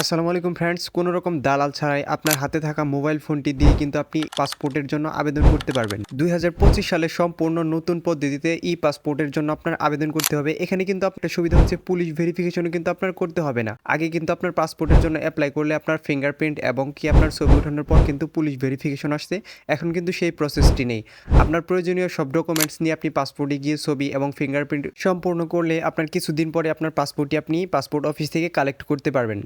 আসসালামু আলাইকুম ফ্রেন্ডস কোনো রকম দালাল ছাড়াই আপনার হাতে থাকা মোবাইল ফোনটি দিয়ে কিন্তু আপনি পাসপোর্টের জন্য আবেদন করতে পারবেন। দুই হাজার পঁচিশ সালে সম্পূর্ণ নতুন পদ্ধতিতে ই পাসপোর্টের জন্য আপনার আবেদন করতে হবে। এখানে কিন্তু আপনার সুবিধা হচ্ছে পুলিশ ভেরিফিকেশনও কিন্তু আপনার করতে হবে না। আগে কিন্তু আপনার পাসপোর্টের জন্য অ্যাপ্লাই করলে আপনার ফিঙ্গারপ্রিন্ট এবং কি আপনার ছবি ওঠানোর পর কিন্তু পুলিশ ভেরিফিকেশন আসছে। এখন কিন্তু সেই প্রসেসটি নেই। আপনার প্রয়োজনীয় সব ডকুমেন্টস নিয়ে আপনি পাসপোর্টে গিয়ে ছবি এবং ফিঙ্গারপ্রিন্ট সম্পূর্ণ করলে আপনার কিছুদিন পরে আপনার পাসপোর্টটি আপনি পাসপোর্ট অফিস থেকে কালেক্ট করতে পারবেন।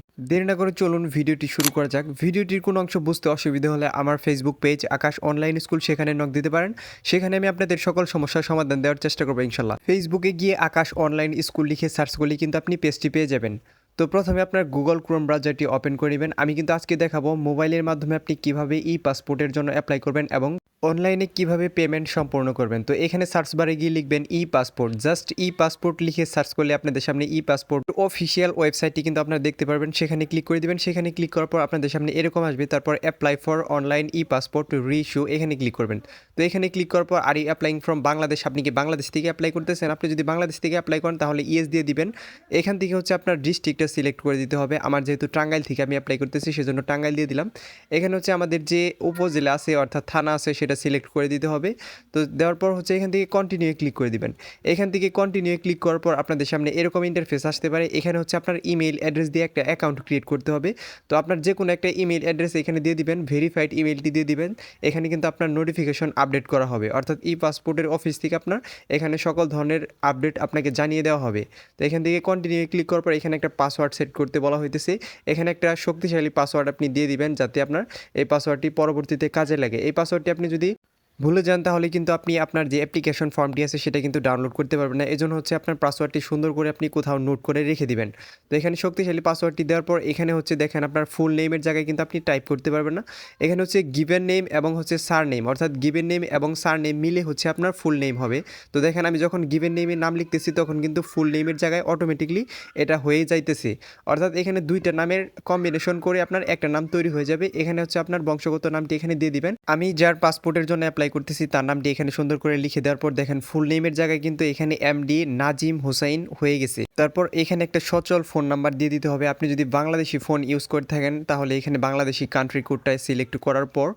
না করে চলুন ভিডিওটি শুরু করা যাক। ভিডিওটির কোনো অংশ বুঝতে অসুবিধা হলে আমার Facebook page Akash online school সেখানে নক দিতে পারেন। সেখানে আমি আপনাদের সকল সমস্যার সমাধান দেওয়ার চেষ্টা করব ইনশাল্লাহ ফেসবুকে গিয়ে আকাশ অনলাইন স্কুল লিখে সার্চ করলে কিন্তু আপনি পেজটি পেয়ে যাবেন। তো প্রথমে আপনার গুগল ক্রোম ব্রাউজারটি ওপেন করে নেবেন। আমি কিন্তু আজকে দেখাবো মোবাইলের মাধ্যমে আপনি কীভাবে ই পাসপোর্টের জন্য অ্যাপ্লাই করবেন এবং অনলাইনে কীভাবে পেমেন্ট সম্পূর্ণ করবেন? তো এখানে সার্চ বারে গিয়ে লিখবেন e passport just e passport লিখে সার্চ করলে আপনাদের সামনে ই পাসপোর্ট অফিসিয়াল ওয়েবসাইটটি কিন্তু আপনারা দেখতে পারবেন। সেখানে ক্লিক করে দিবেন। সেখানে ক্লিক করার পর আপনাদের সামনে এরকম আসবে। তারপর apply for online E passport reissue এখানে ক্লিক করবেন। তো এখানে ক্লিক করার পর আর ই অ্যাপ্লাইং ফ্রম বাংলাদেশ আপনি কি বাংলাদেশ থেকে অ্যাপ্লাই করতেছেন? আপনি যদি বাংলাদেশ থেকে অ্যাপ্লাই করেন তাহলে ইএস দিয়ে দিবেন। এখান থেকে হচ্ছে আপনার ডিস্ট্রিক্টটা সিলেক্ট করে দিতে হবে। আমার যেহেতু টাঙ্গাইল থেকে আমি অ্যাপ্লাই করতেছি, সেজন্য টাঙ্গাইল দিয়ে দিলাম। এখানে হচ্ছে আমাদের যে উপজেলা আছে, অর্থাৎ থানা আছে সেটা সিলেক্ট করে দিতে হবে। তো দেওয়ার পর হচ্ছে এখান থেকে কন্টিনিউ ক্লিক করে দিবেন। এখান থেকে কন্টিনিউ ক্লিক করার পর আপনাদের সামনে এরকম ইন্টারফেস আসতে পারে। এখানে হচ্ছে আপনার ইমেল অ্যাড্রেস দিয়ে একটা অ্যাকাউন্ট ক্রিয়েট করতে হবে। তো আপনার যে কোনো একটা ইমেল অ্যাড্রেস এখানে দিয়ে দিবেন ভেরিফাইড ইমেলটি দিয়ে দিবেন। এখানে কিন্তু আপনার নোটিফিকেশন আপডেট করা হবে। অর্থাৎ ই পাসপোর্টের অফিস থেকে আপনার এখানে সকল ধরনের আপডেট আপনাকে জানিয়ে দেওয়া হবে। তো এখান থেকে কন্টিনিউ ক্লিক করার পর এখানে একটা পাসওয়ার্ড সেট করতে বলা হইতেছে। এখানে একটা শক্তিশালী পাসওয়ার্ড আপনি দিয়ে দিবেন যাতে আপনার এই পাসওয়ার্ডটি পরবর্তীতে কাজে লাগে। এই পাসওয়ার্ডটি আপনি যদি ভুলে যান তাহলে কিন্তু আপনি আপনার যে অ্যাপ্লিকেশন ফর্মটি আছে সেটা কিন্তু ডাউনলোড করতে পারবেন না। এজন্য হচ্ছে আপনার পাসওয়ার্ডটি সুন্দর করে আপনি কোথাও নোট করে রেখে দিবেন। তো এখানে শক্তিশালী পাসওয়ার্ডটি দেওয়ার পর এখানে হচ্ছে দেখেন আপনার ফুল নেমের জায়গায় কিন্তু আপনি টাইপ করতে পারবেন না। এখানে হচ্ছে গিভেন নেম এবং হচ্ছে সার নেম অর্থাৎ গিভেন নেম এবং সার নেম মিলে হচ্ছে আপনার ফুল নেম হবে। তো দেখেন আমি যখন গিভেন নেমের নাম লিখতেছি তখন কিন্তু ফুল নেমের জায়গায় অটোমেটিকলি এটা হয়ে যাইতেছে। অর্থাৎ এখানে দুইটা নামের কম্বিনেশন করে আপনার একটা নাম তৈরি হয়ে যাবে। এখানে হচ্ছে আপনার বংশগত নামটি এখানে দিয়ে দিবেন। আমি যার পাসপোর্টের জন্য অ্যাপ্লাই করতেছি, তার নামটি এখানে সুন্দর করে লিখে দেওয়ার পর দেখেন ফুল নেমের জায়গায় কিন্তু এখানে এমডি নাজিম হোসাইন হয়ে গেছে। তারপর এখানে একটা সচল ফোন নাম্বার দিয়ে দিতে হবে। আপনি যদি বাংলাদেশি ফোন ইউজ করে থাকেন, তাহলে এখানে বাংলাদেশি কান্ট্রি কোডটায় সিলেক্ট করার পর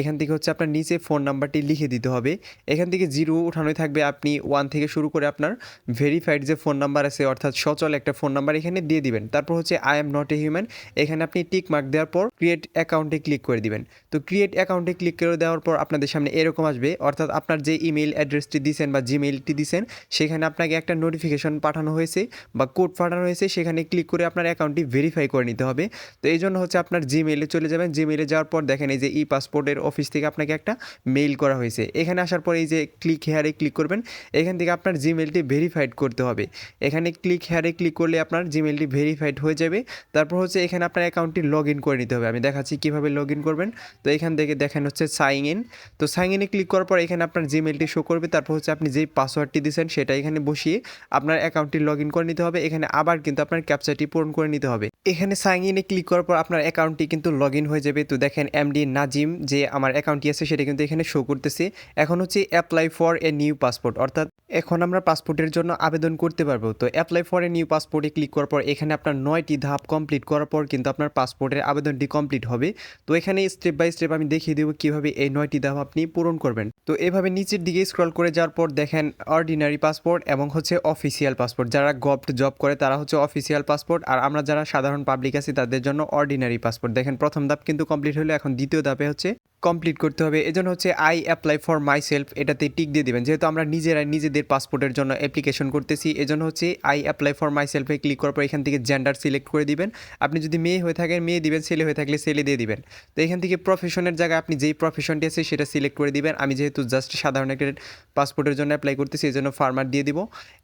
এখান থেকে হচ্ছে আপনার নিচে ফোন নাম্বারটি লিখে দিতে হবে। এখান থেকে জিরো উঠানোই থাকবে। আপনি ওয়ান থেকে শুরু করে আপনার ভেরিফাইড যে ফোন নাম্বার আছে, অর্থাৎ সচল একটা ফোন নাম্বার এখানে দিয়ে দিবেন। তারপর হচ্ছে I am not a human এখানে আপনি টিক মার্ক দেওয়ার পর ক্রিয়েট অ্যাকাউন্টে ক্লিক করে দিবেন। তো ক্রিয়েট অ্যাকাউন্টে ক্লিক করে দেওয়ার পর আপনাদের সামনে এরকম আসবে, অর্থাৎ আপনার যে ইমেল অ্যাড্রেসটি দিয়েছেন বা জিমেইলটি দিয়েছেন সেখানে আপনাকে একটা নোটিফিকেশন পাঠানো হয়েছে বা কোড পাঠানো হয়েছে, সেখানে ক্লিক করে আপনার অ্যাকাউন্টটি ভেরিফাই করে নিতে হবে। তো এই জন্য হচ্ছে আপনার জিমেইলে চলে যাবেন। জিমেইলে যাওয়ার পর দেখেন এই যে ই পাসপোর্টের অফিস থেকে আপনাকে একটা মেইল করা হয়েছে। এখানে আসার পরে এই যে ক্লিক হেয়ারে ক্লিক করবেন, এখান থেকে আপনার জিমেলটি ভেরিফাইড করতে হবে। এখানে ক্লিক হেয়ারে ক্লিক করলে আপনার জিমেলটি ভেরিফাইড হয়ে যাবে। তারপর হচ্ছে এখানে আপনার অ্যাকাউন্টটি লগ ইন করে নিতে হবে। আমি দেখাচ্ছি কীভাবে লগ ইন করবেন। তো এখান থেকে দেখেন হচ্ছে সাইন ইন তো সাইন ইনে ক্লিক করার পর এখানে আপনার জিমেলটি শো করবে। তারপর হচ্ছে আপনি যেই পাসওয়ার্ডটি দিয়েছেন, সেটা এখানে বসিয়ে আপনার অ্যাকাউন্টটি লগ ইন করে নিতে হবে। এখানে আবার কিন্তু আপনার ক্যাপচারটি পূরণ করে নিতে হবে। এখানে সাইন ইনে ক্লিক করার পর আপনার অ্যাকাউন্টটি কিন্তু লগ ইন হয়ে যাবে। তো দেখেন এমডি নাজিম যে আমার অ্যাকাউন্টটি আছে, সেটা কিন্তু এখানে শো করতেছে। এখন হচ্ছে apply for a new passport অর্থাৎ এখন আমরা পাসপোর্টের জন্য আবেদন করতে পারব। তো অ্যাপ্লাই ফর এ নিউ পাসপোর্টে ক্লিক করার পর এখানে আপনার নয়টি ধাপ কমপ্লিট করার পর কিন্তু আপনার পাসপোর্টের আবেদনটি কমপ্লিট হবে। তো এখানে স্টেপ বাই স্টেপ আমি দেখিয়ে দেবো কীভাবে এই নয়টি ধাপ আপনি পূরণ করবেন। তো এভাবে নিচের দিকে স্ক্রল করে যাওয়ার পর দেখেন অর্ডিনারি পাসপোর্ট এবং হচ্ছে অফিসিয়াল পাসপোর্ট যারা গভট জব করে তারা হচ্ছে অফিসিয়াল পাসপোর্ট আর আমরা যারা সাধারণ পাবলিক আছি তাদের জন্য অর্ডিনারি পাসপোর্ট দেখেন প্রথম ধাপ কিন্তু কমপ্লিট হলো, এখন দ্বিতীয় ধাপে হচ্ছে কমপ্লিট করতে হবে। এজন্য হচ্ছে I apply for myself এটাতে টিক দিয়ে দিবেন। যেহেতু আমরা নিজেরা নিজেদের পাসপোর্টের জন্য অ্যাপ্লিকেশন করতেছি, এজন্য হচ্ছে আই অ্যাপ্লাই ফর মাই সেলফে ক্লিক করার পর এখান থেকে জেন্ডার সিলেক্ট করে দিবেন। আপনি যদি মেয়ে হয়ে থাকেন, মেয়ে দিবেন, ছেলে হয়ে থাকলে ছেলে দিয়ে দিবেন। তো এখান থেকে প্রফেশনের জায়গায় আপনি যেই প্রফেশনটি আছে, সেটা সিলেক্ট করে দিবেন। আমি যেহেতু জাস্ট সাধারণ একটা পাসপোর্টের জন্য অ্যাপ্লাই করতেছি এই জন্য ফার্মার দিয়ে দিব।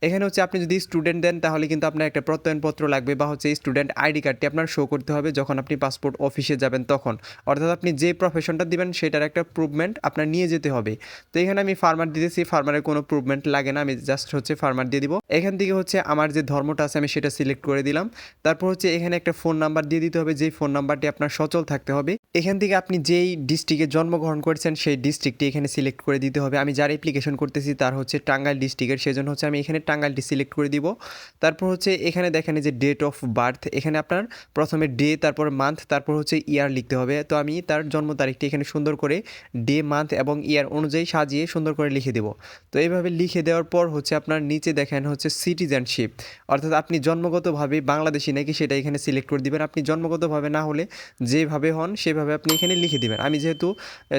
এখানে হচ্ছে আপনি যদি স্টুডেন্ট দেন, তাহলে কিন্তু আপনার একটা প্রত্যয়নপত্র লাগবে বা হচ্ছে স্টুডেন্ট আইডি কার্ডটি আপনার শো করতে হবে যখন আপনি পাসপোর্ট অফিসে যাবেন তখন। অর্থাৎ আপনি যে প্রফেশনটা দিবেন করছেন সেটার একটা প্রুভমেন্ট আপনার নিয়ে যেতে হবে। তো এখানে আমি ফার্মার দিতেছি ফার্মারের কোনো প্রুভমেন্ট লাগে না, আমি জাস্ট হচ্ছে ফার্মার দিয়ে দিব। এখান থেকে হচ্ছে আমার যে ধর্মটা আছে, আমি সেটা সিলেক্ট করে দিলাম। তারপর হচ্ছে এখানে একটা ফোন নাম্বার দিয়ে দিতে হবে, যেই ফোন নাম্বারটি আপনার সচল থাকতে হবে। এখান থেকে আপনি যেই ডিস্ট্রিক্টে জন্মগ্রহণ করেছেন, সেই ডিস্ট্রিক্টটি এখানে সিলেক্ট করে দিতে হবে। আমি যার অ্যাপ্লিকেশন করতেছি, তার হচ্ছে টাঙ্গাইল ডিস্ট্রিক্টের সেজন্য হচ্ছে আমি এখানে টাঙ্গাইলটি সিলেক্ট করে দিব। তারপর হচ্ছে এখানে দেখেন যে ডেট অফ বার্থ এখানে আপনার প্রথমে ডে তারপর মান্থ তারপর হচ্ছে ইয়ার লিখতে হবে। তো আমি তার জন্ম তারিখটি এখানে সুন্দর করে ডে, মান্থ এবং ইয়ার অনুযায়ী সাজিয়ে সুন্দর করে লিখে দেব। তো এইভাবে লিখে দেওয়ার পর হচ্ছে আপনার নিচে দেখেন হচ্ছে সিটিজেনশিপ অর্থাৎ আপনি জন্মগতভাবে বাংলাদেশি নাকি সেটা এখানে সিলেক্ট করে দিবেন। আপনি জন্মগতভাবে না হলে যেভাবে হন সেভাবে আপনি এখানে লিখে দিবেন। আমি যেহেতু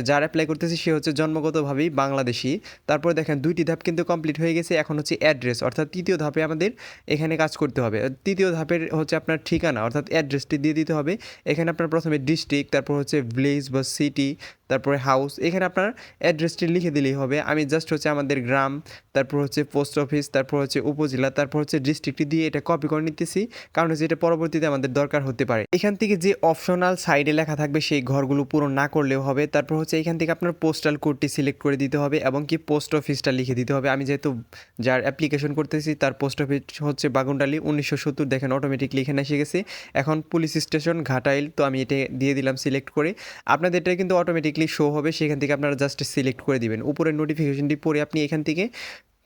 যার অ্যাপ্লাই করতেছি সে হচ্ছে জন্মগতভাবেই বাংলাদেশি। তারপরে দেখেন দুইটি ধাপ কিন্তু কমপ্লিট হয়ে গেছে। এখন হচ্ছে অ্যাড্রেস অর্থাৎ তৃতীয় ধাপে আমাদের এখানে কাজ করতে হবে। তৃতীয় ধাপের হচ্ছে আপনার ঠিকানা, অর্থাৎ অ্যাড্রেসটি দিয়ে দিতে হবে। এখানে আপনার প্রথমে ডিস্ট্রিক্ট তারপর হচ্ছে ভিলেজ বা সিটি তারপরে হাউস এখানে আপনার অ্যাড্রেসটি লিখে দিলেই হবে। আমি জাস্ট হচ্ছে আমাদের গ্রাম, তারপর হচ্ছে পোস্ট অফিস তারপর হচ্ছে উপজেলা, তারপর হচ্ছে ডিস্ট্রিক্টটি দিয়ে এটা কপি করে নিতেছি। কারণ হচ্ছে এটা পরবর্তীতে আমাদের দরকার হতে পারে। এখান থেকে যে অপশনাল সাইডে লেখা থাকবে, সেই ঘরগুলো পূরণ না করলেও হবে। তারপর হচ্ছে এখান থেকে আপনার পোস্টাল কোডটি সিলেক্ট করে দিতে হবে এবং কি পোস্ট অফিসটা লিখে দিতে হবে। আমি যেহেতু যার অ্যাপ্লিকেশন করতেছি, তার পোস্ট অফিস হচ্ছে বাগুনডালি, উনিশশো সত্তর দেখেন অটোমেটিকলি এখানে এসে গেছে। এখন পুলিশ স্টেশন ঘাটাইল, তো আমি এটা দিয়ে দিলাম সিলেক্ট করে। আপনাদের এটা কিন্তু অটোমেটিকলি শো হবে, সেখান থেকে আপনারা জাস্ট সিলেক্ট করে দিবেন। উপরের নোটিফিকেশনটি পরে আপনি এখান থেকে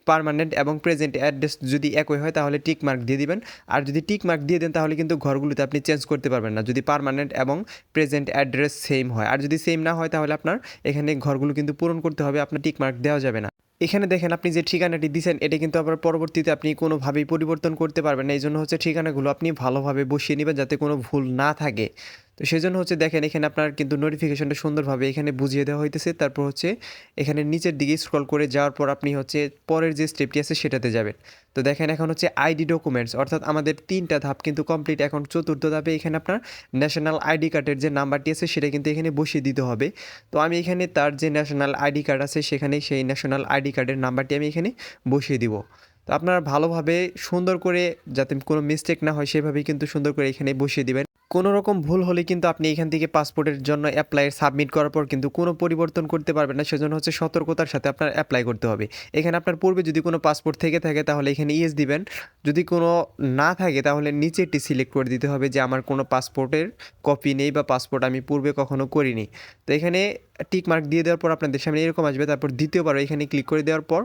পারমানেন্ট এবং প্রেজেন্ট অ্যাড্রেস যদি একই হয়, তাহলে টিক মার্ক দিয়ে দিবেন। আর যদি টিক মার্ক দিয়ে দেন, তাহলে কিন্তু ঘরগুলোতে আপনি চেঞ্জ করতে পারবেন না। যদি পারমানেন্ট এবং প্রেজেন্ট অ্যাড্রেস সেম হয়। আর যদি সেম না হয়, তাহলে আপনার এখানে ঘরগুলো কিন্তু পূরণ করতে হবে, আপনার টিক মার্ক দেওয়া যাবে না। এখানে দেখেন, আপনি যে ঠিকানাটি দিচ্ছেন এটা কিন্তু আবার পরবর্তীতে আপনি কোনোভাবেই পরিবর্তন করতে পারবেন না। এই জন্য হচ্ছে ঠিকানাগুলো আপনি ভালোভাবে বসিয়ে নেবেন, যাতে কোনো ভুল না থাকে। তো সেই জন্য হচ্ছে দেখেন, এখানে আপনার কিন্তু নোটিফিকেশনটা সুন্দরভাবে এখানে বুঝিয়ে দেওয়া হইতেছে। তারপর হচ্ছে এখানে নিচের দিকে স্ক্রল করে যাওয়ার পর আপনি হচ্ছে পরের যে স্টেপটি আছে সেটাতে যাবেন। তো দেখেন, এখন হচ্ছে আইডি ডকুমেন্টস অর্থাৎ আমাদের তিনটা ধাপ কিন্তু কমপ্লিট এখন চতুর্থ ধাপে এখানে আপনার ন্যাশনাল আইডি কার্ডের যে নাম্বারটি আছে সেটা কিন্তু এখানে বসিয়ে দিতে হবে। তো আমি এখানে তার যে ন্যাশনাল আইডি কার্ড আছে সেখানে সেই ন্যাশনাল আইডি কার্ডের নাম্বারটি আমি এখানে বসিয়ে দিব। তো আপনারা ভালোভাবে সুন্দর করে, যাতে কোনো মিস্টেক না হয়, সেভাবেই কিন্তু সুন্দর করে এখানে বসিয়ে দিবেন। কোনো রকম ভুল হলে কিন্তু আপনি এখান থেকে পাসপোর্টের জন্য অ্যাপ্লাই সাবমিট করার পর কিন্তু কোনো পরিবর্তন করতে পারবেন না। সেজন্য হচ্ছে সতর্কতার সাথে আপনার অ্যাপ্লাই করতে হবে। এখানে আপনার পূর্বে যদি কোনো পাসপোর্ট থেকে থাকে তাহলে এখানে ইয়েস দিবেন। যদি কোনো না থাকে তাহলে নিচেরটি সিলেক্ট করে দিতে হবে যে আমার কোনো পাসপোর্টের কপি নেই বা পাসপোর্ট আমি পূর্বে কখনো করিনি। তো এখানে টিক মার্ক দিয়ে দেওয়ার পর আপনাদের সামনে এরকম আসবে। তারপর দ্বিতীয়বার এখানে ক্লিক করে দেওয়ার পর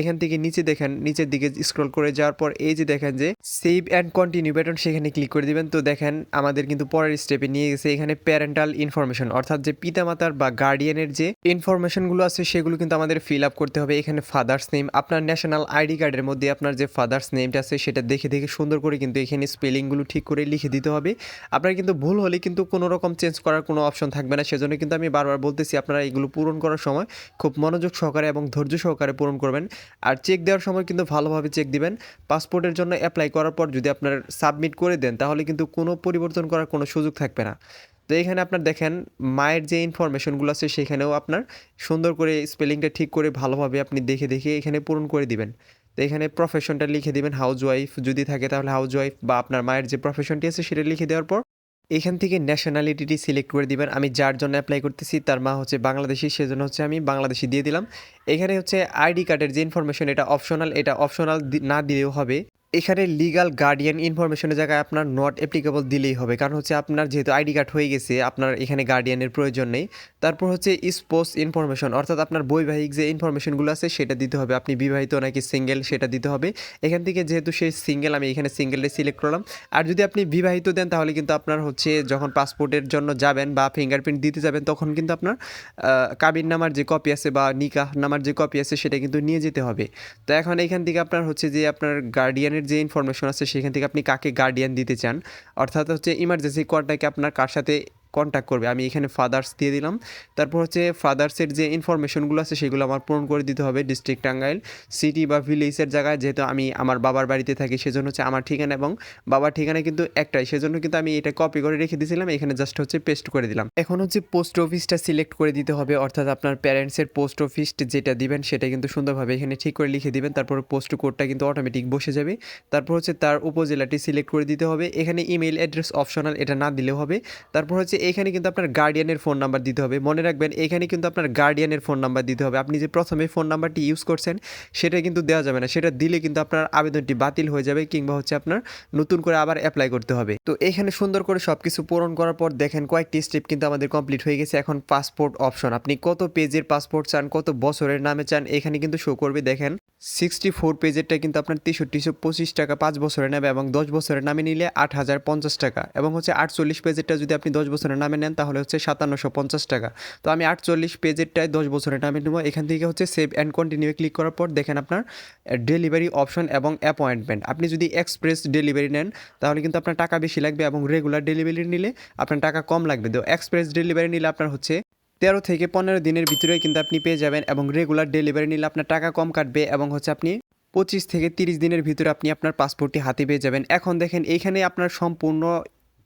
এখান থেকে নিচে দেখেন, নিচের দিকে স্ক্রল করে যাওয়ার পর এই যে দেখেন যে সেভ অ্যান্ড কন্টিনিউ বাটন সেখানে ক্লিক করে দিবেন। তো দেখেন আমাদের কিন্তু পরের স্টেপে নিয়ে গেছে এখানে প্যারেন্টাল ইনফরমেশন অর্থাৎ যে পিতামাতার বা গার্ডিয়ানের যে ইনফরমেশনগুলো আছে সেগুলো কিন্তু আমাদের ফিল আপ করতে হবে। এখানে ফাদার্স নেম আপনার ন্যাশনাল আইডি কার্ডের মধ্যে আপনার যে ফাদার্স নেমটা আছে সেটা দেখে দেখে সুন্দর করে কিন্তু এখানে স্পেলিংগুলো ঠিক করে লিখে দিতে হবে। আপনার কিন্তু ভুল হলে কিন্তু কোনো রকম চেঞ্জ করার কোনো অপশন থাকবে না। সেজন্য কিন্তু আমি বারবার বলতেছি, আপনারা এগুলো পূরণ করার সময় খুব মনোযোগ সহকারে এবং ধৈর্য সহকারে পূরণ করবেন। আর চেক দেওয়ার সময় কিন্তু ভালোভাবে চেক দিবেন। পাসপোর্টের জন্য অ্যাপ্লাই করার পর যদি আপনার সাবমিট করে দেন, তাহলে কিন্তু কোনো পরিবর্তন করার কোনো সুযোগ থাকবে না। তো এখানে আপনার দেখেন, মায়ের যে ইনফরমেশনগুলো আছে সেখানেও আপনার সুন্দর করে স্পেলিংটা ঠিক করে ভালোভাবে আপনি দেখে দেখে এখানে পূরণ করে দিবেন। তো এখানে প্রফেশনটা লিখে দিবেন হাউস ওয়াইফ যদি থাকে তাহলে হাউস ওয়াইফ বা আপনার মায়ের যে প্রফেশনটি আছে সেটা লিখে দেওয়ার পর এখান থেকে ন্যাশনালিটিটি সিলেক্ট করে দিবেন। আমি যার জন্য অ্যাপ্লাই করতেছি তার মা হচ্ছে বাংলাদেশি, সেজন্য হচ্ছে আমি বাংলাদেশি দিয়ে দিলাম। এখানে হচ্ছে আইডি কার্ডের যে ইনফরমেশন এটা অপশনাল এটা অপশনাল না দিলেও হবে। এখানে লিগাল গার্ডিয়ান ইনফরমেশনের জায়গায় আপনার নট অ্যাপ্লিকেবল দিলেই হবে। কারণ হচ্ছে আপনার যেহেতু আইডি কার্ড হয়ে গেছে, আপনার এখানে গার্ডিয়ানের প্রয়োজন নেই। তারপর হচ্ছে স্পোর্টস ইনফরমেশন অর্থাৎ আপনার বৈবাহিক যে ইনফরমেশনগুলো আছে সেটা দিতে হবে। আপনি বিবাহিত নাকি সিঙ্গেল সেটা দিতে হবে। এখান থেকে যেহেতু সেই সিঙ্গেল আমি এখানে সিঙ্গেলটা সিলেক্ট করলাম। আর যদি আপনি বিবাহিত দেন, তাহলে কিন্তু আপনার হচ্ছে যখন পাসপোর্টের জন্য যাবেন বা ফিঙ্গারপ্রিন্ট দিতে যাবেন, তখন কিন্তু আপনার কাবিন নামার যে কপি আছে বা নিকাহ নামার যে কপি আছে, সেটা কিন্তু নিয়ে যেতে হবে। তো এখন এখান থেকে আপনার হচ্ছে যে আপনার গার্ডিয়ানের যে ইনফরমেশন আছে, সেখান থেকে আপনি কাকে গার্ডিয়ান দিতে চান? অর্থাৎ হচ্ছে ইমার্জেন্সি কলটাকে আপনার কার সাথে কন্ট্যাক্ট করবে। আমি এখানে ফাদার্স দিয়ে দিলাম। তারপর হচ্ছে ফাদার্সের যে ইনফরমেশনগুলো আছে, সেগুলো আমার পূরণ করে দিতে হবে ডিস্ট্রিক্ট টাঙ্গাইল। সিটি বা ভিলেজের জায়গায় যেহেতু আমি আমার বাবার বাড়িতে থাকি, সেজন্য হচ্ছে আমার ঠিকানা এবং বাবার ঠিকানা কিন্তু একটাই। সেজন্য কিন্তু আমি এটা কপি করে রেখে দিয়েছিলাম। এখানে জাস্ট হচ্ছে পেস্ট করে দিলাম। এখন হচ্ছে পোস্ট অফিসটা সিলেক্ট করে দিতে হবে। অর্থাৎ আপনার প্যারেন্টসের পোস্ট অফিস যেটা দিবেন, সেটা কিন্তু সুন্দরভাবে এখানে ঠিক করে লিখে দিবেন। তারপর পোস্ট কোডটা কিন্তু অটোমেটিক বসে যাবে। তারপর হচ্ছে তার উপজেলাটি সিলেক্ট করে দিতে হবে। এখানে ইমেল অ্যাড্রেস অপশনাল এটা না দিলেও হবে। তারপর হচ্ছে এখানে কিন্তু আপনার গার্ডিয়ানের ফোন নাম্বার দিতে হবে। মনে রাখবেন, এখানে কিন্তু আপনার গার্ডিয়ানের ফোন নাম্বার দিতে হবে। আপনি যে প্রথমে ফোন নাম্বারটি ইউজ করছেন, সেটা কিন্তু দেওয়া যাবে না। সেটা দিলে কিন্তু আপনার আবেদনটি বাতিল হয়ে যাবে কিংবা হচ্ছে আপনার নতুন করে আবার অ্যাপ্লাই করতে হবে। তো এখানে সুন্দর করে সব কিছু পূরণ করার পর দেখেন, কয়েকটি স্টেপ কিন্তু আমাদের কমপ্লিট হয়ে গেছে। এখন পাসপোর্ট অপশন আপনি কত পেজের পাসপোর্ট চান, কত বছরের নামে চান, এখানে কিন্তু শো করবে। দেখেন সিক্সটি ফোর পেজেরটা কিন্তু আপনার তেষট্টিশো পঁচিশ টাকা পাঁচ বছরের নেবে এবং দশ বছরের নামে নিলে আট হাজার পঞ্চাশ টাকা এবং হচ্ছে আটচল্লিশ পেজেরটা যদি আপনি দশ বছরের নামে নেন, তাহলে হচ্ছে সাতান্নশো পঞ্চাশ টাকা। তো আমি আটচল্লিশ পেজেরটায় দশ বছরের নামে নেব। এখান থেকে হচ্ছে সেভ অ্যান্ড কন্টিনিউ ক্লিক করার পর দেখেন আপনার ডেলিভারি অপশন এবং অ্যাপয়েন্টমেন্ট। আপনি যদি এক্সপ্রেস ডেলিভারি নেন, তাহলে কিন্তু আপনার টাকা বেশি লাগবে এবং রেগুলার ডেলিভারি নিলে আপনার টাকা কম লাগবে। তো এক্সপ্রেস ডেলিভারি নিলে আপনার হচ্ছে তেরো থেকে পনেরো দিনের ভিতরে কিন্তু আপনি পেয়ে যাবেন এবং রেগুলার ডেলিভারি নিলে আপনার টাকা কম কাটবে এবং হচ্ছে আপনি পঁচিশ থেকে তিরিশ দিনের ভিতরে আপনি আপনার পাসপোর্টটি হাতে পেয়ে যাবেন। এখন দেখেন এইখানে আপনার সম্পূর্ণ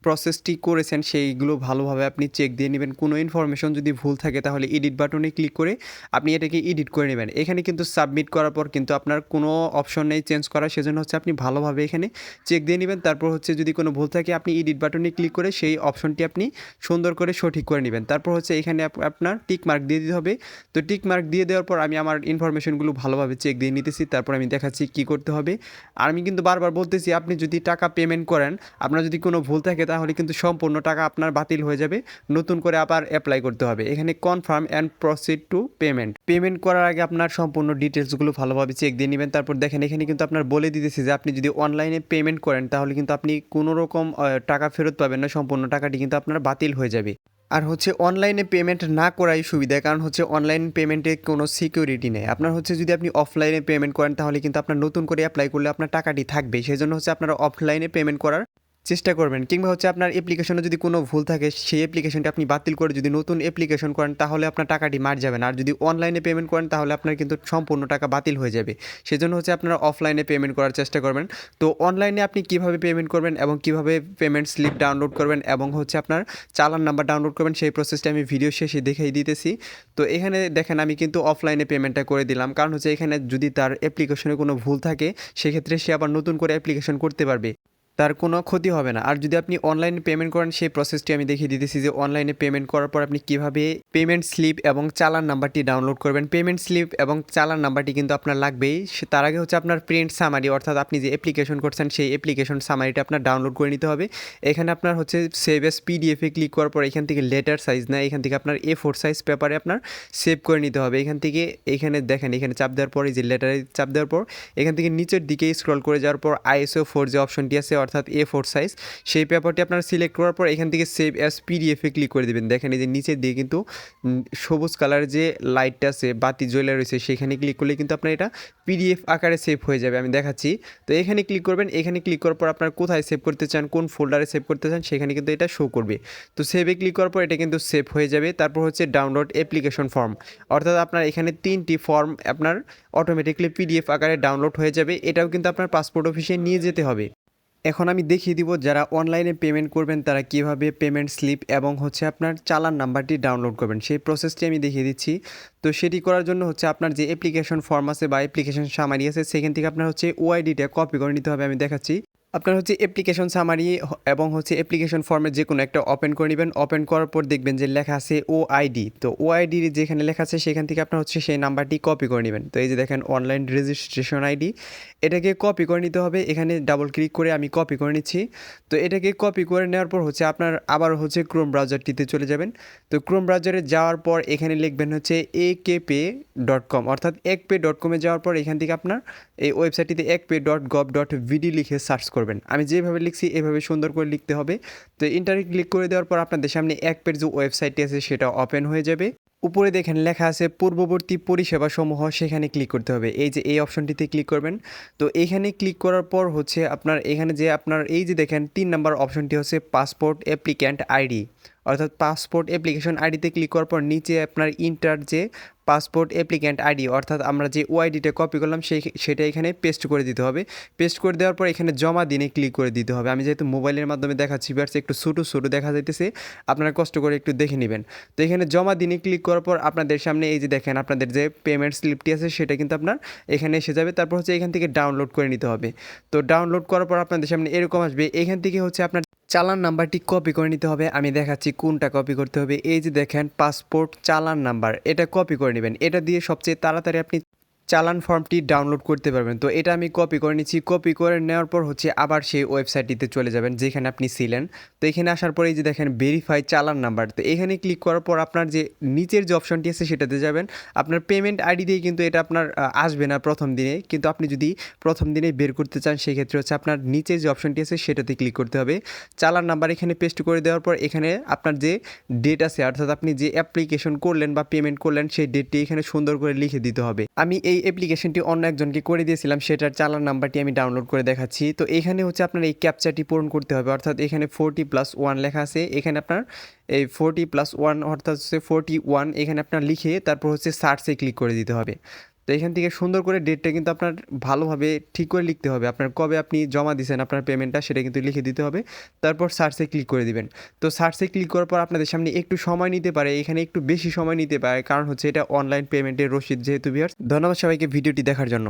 প্রসেসটি করেছেন, সেইগুলো ভালোভাবে আপনি চেক দিয়ে নেবেন। কোনো ইনফরমেশন যদি ভুল থাকে, তাহলে এডিট বাটনে ক্লিক করে আপনি এটাকে এডিট করে নেবেন। এখানে কিন্তু সাবমিট করার পর কিন্তু আপনার কোনো অপশন নেই চেঞ্জ করার, সেজন্য হচ্ছে আপনি ভালোভাবে এখানে চেক দিয়ে নেবেন। তারপর হচ্ছে যদি কোনো ভুল থাকে, আপনি এডিট বাটনে ক্লিক করে সেই অপশনটি আপনি সুন্দর করে সঠিক করে নেবেন। তারপর হচ্ছে এখানে আপ- আপনার টিক মার্ক দিয়ে দিতে হবে। তো টিক মার্ক দিয়ে দেওয়ার পর আমি আমার ইনফরমেশনগুলো ভালোভাবে চেক দিয়ে নিতেছি। তারপর আমি দেখাচ্ছি কি করতে হবে। আর আমি কিন্তু বারবার বলতেছি, আপনি যদি টাকা পেমেন্ট করেন, আপনার যদি কোনো ভুল থাকে তাহলে কিন্তু সম্পূর্ণ টাকা আপনার বাতিল হয়ে যাবে। নতুন করে আবার অ্যাপ্লাই করতে হবে। এখানে confirm and proceed to payment payment করার আগে আপনার সম্পূর্ণ ডিটেলসগুলো ভালোভাবে চেক দিয়ে নেবেন। তারপর দেখেন, এখানে কিন্তু আপনার বলে দিতেছে যে আপনি যদি অনলাইনে পেমেন্ট করেন, তাহলে কিন্তু আপনি কোনো রকম টাকা ফেরত পাবেন না। সম্পূর্ণ টাকাটি কিন্তু আপনার বাতিল হয়ে যাবে। আর হচ্ছে অনলাইনে পেমেন্ট না করাই সুবিধা, কারণ হচ্ছে অনলাইন পেমেন্টে কোনো সিকিউরিটি নেই। আপনার হচ্ছে যদি আপনি অফলাইনে পেমেন্ট করেন, তাহলে কিন্তু আপনার নতুন করে অ্যাপ্লাই করলে আপনার টাকাটি থাকবে সেই জন্য হচ্ছে আপনারা অফলাইনে পেমেন্ট করার চেষ্টা করবেন কিংবা হচ্ছে আপনার অ্যাপ্লিকেশনে যদি কোনো ভুল থাকে, সেই অ্যাপ্লিকেশনটা আপনি বাতিল করে যদি নতুন অ্যাপ্লিকেশন করেন, তাহলে আপনার টাকাটি মার যাবে না। আর যদি অনলাইনে পেমেন্ট করেন, তাহলে আপনার কিন্তু সম্পূর্ণ টাকা বাতিল হয়ে যাবে। সেজন্য হচ্ছে আপনারা অফলাইনে পেমেন্ট করার চেষ্টা করবেন। তো অনলাইনে আপনি কীভাবে পেমেন্ট করবেন এবং কীভাবে পেমেন্ট স্লিপ ডাউনলোড করবেন এবং হচ্ছে আপনার চালান নাম্বার ডাউনলোড করবেন, সেই প্রসেসটা আমি ভিডিও শেষে দেখিয়ে দিতেছি। তো এখানে দেখেন আমি কিন্তু অফলাইনে পেমেন্টটা করে দিলাম। কারণ হচ্ছে এখানে যদি তার অ্যাপ্লিকেশনে কোনো ভুল থাকে, সেক্ষেত্রে সে আবার নতুন করে অ্যাপ্লিকেশন করতে পারবে। তার কোনো ক্ষতি হবে না। আর যদি আপনি অনলাইনে পেমেন্ট করেন, সেই প্রসেসটি আমি দেখিয়ে দিতেছি যে অনলাইনে পেমেন্ট করার পর আপনি কীভাবে পেমেন্ট স্লিপ এবং চালান নাম্বারটি ডাউনলোড করবেন। পেমেন্ট স্লিপ এবং চালান নাম্বারটি কিন্তু আপনার লাগবেই। তার আগে হচ্ছে আপনার প্রিন্ট সামারি অর্থাৎ আপনি যে অ্যাপ্লিকেশন করছেন, সেই অ্যাপ্লিকেশন সামারিটা আপনার ডাউনলোড করে নিতে হবে। এখানে আপনার হচ্ছে সেভ এস পিডিএফে ক্লিক করার পর এখান থেকে লেটার সাইজ না, এখান থেকে আপনার এ ফোর সাইজ পেপারে আপনার সেভ করে নিতে হবে। এখান থেকে এখানে দেখেন, এখানে চাপ দেওয়ার পর এই যে লেটারে চাপ দেওয়ার পর, এখান থেকে নিচের দিকে স্ক্রল করে যাওয়ার পর আইএসও ফোর যে অপশনটি আছে অর্থাৎ এ ফোর সাইজ সেই পেপারটি আপনারা সিলেক্ট করার পর এখান থেকে সেভ অ্যাজ পিডিএফে ক্লিক করে দেবেন। দেখেন এই যে নিচের দিকে কিন্তু সবুজ কালারের যে লাইটটা আছে, বাতি জ্বলে রয়েছে, সেখানে ক্লিক করলে কিন্তু আপনার এটা পিডিএফ আকারে সেভ হয়ে যাবে। আমি দেখাচ্ছি। তো এখানে ক্লিক করবেন। এখানে ক্লিক করার পর আপনার কোথায় সেভ করতে চান, কোন ফোল্ডারে সেভ করতে চান, সেখানে কিন্তু এটা শো করবে। তো সেভে ক্লিক করার পর এটা কিন্তু সেভ হয়ে যাবে। তারপর হচ্ছে ডাউনলোড অ্যাপ্লিকেশন ফর্ম অর্থাৎ আপনার এখানে তিনটি ফর্ম আপনার অটোমেটিকলি পিডিএফ আকারে ডাউনলোড হয়ে যাবে। এটাও কিন্তু আপনার পাসপোর্ট অফিসে নিয়ে যেতে হবে। এখন আমি দেখিয়ে দিব যারা অনলাইনে পেমেন্ট করবেন, তারা কীভাবে পেমেন্ট স্লিপ এবং হচ্ছে আপনার চালান নাম্বারটি ডাউনলোড করবেন। সেই প্রসেসটি আমি দেখিয়ে দিচ্ছি। তো সেটি করার জন্য হচ্ছে আপনার যে অ্যাপ্লিকেশন ফর্ম আছে বা অ্যাপ্লিকেশন সামারি আছে, সেখান থেকে আপনার হচ্ছে ওআইডিটা কপি করে নিতে হবে। আমি দেখাচ্ছি। আপনার হচ্ছে অ্যাপ্লিকেশন সামারি এবং হচ্ছে অ্যাপ্লিকেশন ফর্মের যে কোনো একটা ওপেন করে নেবেন। ওপেন করার পর দেখবেন যে লেখা আছে ও আইডি তো ও আইডি যেখানে লেখা আছে সেখান থেকে আপনার হচ্ছে সেই নাম্বারটি কপি করে নেবেন। তো এই যে দেখেন অনলাইন রেজিস্ট্রেশন আইডি এটাকে কপি করে নিতে হবে। এখানে ডাবল ক্লিক করে আমি কপি করে নিচ্ছি। তো এটাকে কপি করে নেওয়ার পর হচ্ছে আপনার আবার হচ্ছে ক্রোম ব্রাউজারটিতে চলে যাবেন। তো ক্রোম ব্রাউজারে যাওয়ার পর এখানে লিখবেন হচ্ছে এ কে পে ডট কম অর্থাৎ এক পে ডট কমে যাওয়ার পর এখান থেকে আপনার এই ওয়েবসাইটটিতে Ekpay dot gov dot BD লিখে সার্চ করবেন। আমি যেভাবে লিখছি, এভাবে সুন্দর করে লিখতে হবে। তো ইন্টারে ক্লিক করে দেওয়ার পর আপনাদের সামনে এক পের যে ওয়েবসাইটটি আছে, সেটা ওপেন হয়ে যাবে। উপরে দেখেন লেখা আছে পূর্ববর্তী পরিষেবা সমূহ সেখানে ক্লিক করতে হবে। এই যে এই অপশনটিতে ক্লিক করবেন। তো এখানে ক্লিক করার পর হচ্ছে আপনার, এখানে যে আপনার, এই যে দেখেন, তিন নম্বর অপশনটি হচ্ছে পাসপোর্ট অ্যাপ্লিক্যান্ট আইডি। অর্থাৎ পাসপোর্ট অ্যাপ্লিকেশন আইডিতে ক্লিক করার পর নিচে আপনার ইন্টার যে পাসপোর্ট অ্যাপ্লিক্যান্ট আইডি অর্থাৎ আমরা যে ওআইডিটা কপি করলাম, সেই সেটা এখানে পেস্ট করে দিতে হবে। পেস্ট করে দেওয়ার পর এখানে জমা দিনে ক্লিক করে দিতে হবে। আমি যেহেতু মোবাইলের মাধ্যমে দেখাচ্ছি বিয়ার্স একটু ছোটো ছোটো দেখা যাইতেছে, আপনারা কষ্ট করে একটু দেখে নেবেন। তো এখানে জমা দিনে ক্লিক করার পর আপনাদের সামনে এই যে দেখেন, আপনাদের যে পেমেন্ট স্লিপটি আছে, সেটা কিন্তু আপনার এখানে এসে যাবে। তারপর হচ্ছে এখান থেকে ডাউনলোড করে নিতে হবে। তো ডাউনলোড করার পর আপনাদের সামনে এরকম আসবে। এখান থেকে হচ্ছে আপনার চালান নাম্বারটি কপি করে নিতে হবে। আমি দেখাচ্ছি কোনটা কপি করতে হবে। এই যে দেখেন পাসপোর্ট চালান নাম্বার, এটা কপি করে নেবেন। এটা দিয়ে সবচেয়ে তাড়াতাড়ি আপনি চালান ফর্মটি ডাউনলোড করতে পারবেন। তো এটা আমি কপি করে নিচ্ছি। কপি করে নেওয়ার পর হচ্ছে আবার সেই ওয়েবসাইটটিতে চলে যাবেন, যেখানে আপনি ছিলেন। তো এখানে আসার পরে যে দেখেন ভেরিফাই চালান নাম্বার তো এখানে ক্লিক করার পর আপনার যে নিচের যে অপশনটি আছে সেটাতে যাবেন। আপনার পেমেন্ট আইডি দিয়ে কিন্তু এটা আপনার আসবে না প্রথম দিনে। কিন্তু আপনি যদি প্রথম দিনে বের করতে চান, সেক্ষেত্রে হচ্ছে আপনার নিচের যে অপশনটি আছে সেটাতে ক্লিক করতে হবে। চালান নাম্বার এখানে পেস্ট করে দেওয়ার পর এখানে আপনার যে ডেট আছে, অর্থাৎ আপনি যে অ্যাপ্লিকেশন করলেন বা পেমেন্ট করলেন, সেই ডেটটি এখানে সুন্দর করে লিখে দিতে হবে। আমি এই অ্যাপ্লিকেশনটি অন্য একজনকে করে দিয়েছিলাম, সেটার চালান নাম্বারটি আমি ডাউনলোড করে দেখাচ্ছি। তো এখানে হচ্ছে আপনার এই ক্যাপচারটি পূরণ করতে হবে, অর্থাৎ এখানে ফোরটি প্লাস ওয়ান লেখা আছে। এখানে আপনার এই ফোরটি প্লাস ওয়ান অর্থাৎ হচ্ছে ফোরটি ওয়ান এখানে আপনার লিখে তারপর হচ্ছে সার্চে ক্লিক করে দিতে হবে। তো এখান থেকে সুন্দর করে ডেটটা কিন্তু আপনার ভালোভাবে ঠিক করে লিখতে হবে। আপনার কবে আপনি জমা দিয়েছেন আপনার পেমেন্টটা সেটা কিন্তু লিখে দিতে হবে। তারপর সার্চে ক্লিক করে দিবেন। তো সার্চে ক্লিক করার পর আপনাদের সামনে একটু সময় নিতে পারে। এখানে একটু বেশি সময় নিতে পারে। কারণ হচ্ছে এটা অনলাইন পেমেন্টের রসিদ যেহেতু বিহার ধন্যবাদ সবাইকে ভিডিওটি দেখার জন্য।